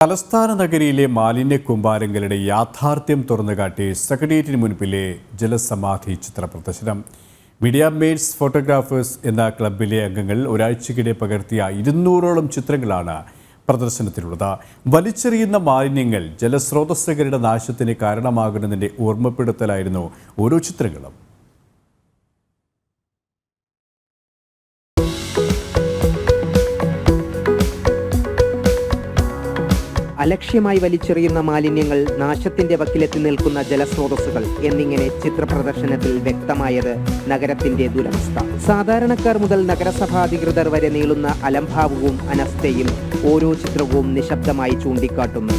തലസ്ഥാന നഗരിയിലെ മാലിന്യ കുമ്പാരങ്ങളുടെ യാഥാർത്ഥ്യം തുറന്നുകാട്ടി സെക്രട്ടേറിയറ്റിന് മുൻപിലെ ജലസമാധി ചിത്ര പ്രദർശനം മീഡിയ മെയ്റ്റ്സ് ഫോട്ടോഗ്രാഫേഴ്സ് എന്ന ക്ലബിലെ അംഗങ്ങൾ ഒരാഴ്ചക്കിടെ പകർത്തിയ ഇരുന്നൂറോളം ചിത്രങ്ങളാണ് പ്രദർശനത്തിലുള്ളത്. വലിച്ചെറിയുന്ന മാലിന്യങ്ങൾ ജലസ്രോതസ്സുകളുടെ നാശത്തിന് കാരണമാകുന്നതിന്റെ ഓർമ്മപ്പെടുത്തലായിരുന്നു ഓരോ ചിത്രങ്ങളും. അലക്ഷ്യമായി വലിച്ചെറിയുന്ന മാലിന്യങ്ങൾ നാശത്തിന്റെ വക്കിലെത്തി നിൽക്കുന്ന ജലസ്രോതസ്സുകൾ എന്നിങ്ങനെ ചിത്രപ്രദർശനത്തിൽ വ്യക്തമായത് നഗരത്തിന്റെ ദുരവസ്ഥ. സാധാരണക്കാർ മുതൽ നഗരസഭാധികൃതർ വരെ നീളുന്ന അലംഭാവവും അനസ്ഥയും ഓരോ ചിത്രവും നിശബ്ദമായി ചൂണ്ടിക്കാട്ടുന്നു.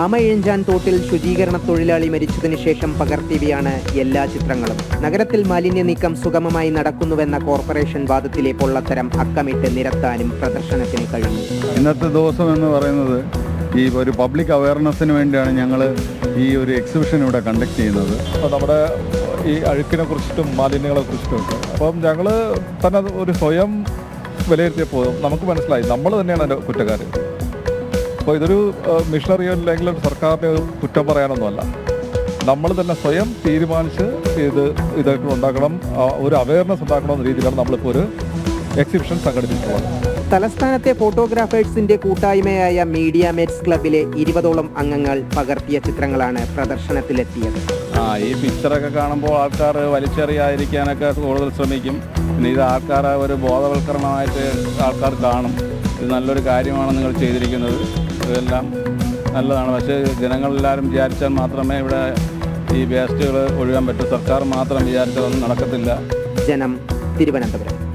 ആമയിഴഞ്ചാൻ തോട്ടിൽ ശുചീകരണ തൊഴിലാളി മരിച്ചതിന് ശേഷം പകർത്തിയവയാണ് എല്ലാ ചിത്രങ്ങളും. നഗരത്തിൽ മാലിന്യ നീക്കം സുഗമമായി നടക്കുന്നുവെന്ന കോർപ്പറേഷൻ വാദത്തിലെ പൊള്ളത്തരം അക്കമിട്ട് നിരത്താനും പ്രദർശനത്തിന് കഴിഞ്ഞു. ഇന്നത്തെ ദിവസം എന്ന് പറയുന്നത് ഈ ഒരു പബ്ലിക് അവയർനെസ്സിന് വേണ്ടിയാണ് ഞങ്ങൾ ഈ ഒരു എക്സിബിഷൻ ഇവിടെ കണ്ടക്ട് ചെയ്യുന്നത്. അപ്പോൾ നമ്മുടെ ഈ അഴുക്കിനെ കുറിച്ചിട്ടും മാലിന്യങ്ങളെ കുറിച്ചിട്ടും ഒക്കെ. അപ്പം ഞങ്ങൾ തന്നെ ഒരു സ്വയം വിലയിരുത്തിയപ്പോൾ നമുക്ക് മനസ്സിലായി. നമ്മൾ തന്നെയാണ് അതിന്റെ കുറ്റക്കാർ അപ്പോൾ ഇതൊരു മിഷണറിയോ അല്ലെങ്കിൽ സർക്കാരിനെ കുറ്റം പറയാനൊന്നുമല്ല. നമ്മൾ തന്നെ സ്വയം തീരുമാനിച്ച് ഇത് ഇതൊക്കെ ഉണ്ടാക്കണം ഒരു അവയർനെസ് ഉണ്ടാക്കണം എന്ന രീതിയിലാണ് നമ്മളിപ്പോൾ ഒരു എക്സിബിഷൻ സംഘടിപ്പിച്ചിട്ടുള്ളത്. തലസ്ഥാനത്തെ ഫോട്ടോഗ്രാഫേഴ്സിന്റെ കൂട്ടായ്മയായ മീഡിയ മെറ്റ്സ് ക്ലബിലെ ഇരുപതോളം അംഗങ്ങൾ പകർത്തിയ ചിത്രങ്ങളാണ് പ്രദർശനത്തിലെത്തിയത്. ആ ഈ പിക്ചറൊക്കെ കാണുമ്പോൾ ആൾക്കാർ വലിച്ചെറിയാതിരിക്കാനൊക്കെ കൂടുതൽ ശ്രമിക്കും. പിന്നെ ഇത് ആൾക്കാരെ ഒരു ബോധവൽക്കരണമായിട്ട് ആൾക്കാർ കാണും. ഇത് നല്ലൊരു കാര്യമാണ് നിങ്ങൾ ചെയ്തിരിക്കുന്നത്. ഇതെല്ലാം നല്ലതാണ്. പക്ഷേ ജനങ്ങളെല്ലാവരും വിചാരിച്ചാൽ മാത്രമേ ഇവിടെ ഈ വേസ്റ്റുകൾ ഒഴിയാൻ പറ്റൂ. സർക്കാർ മാത്രം വിചാരിച്ചതൊന്നും നടക്കത്തില്ല. ജനം തിരുവനന്തപുരം.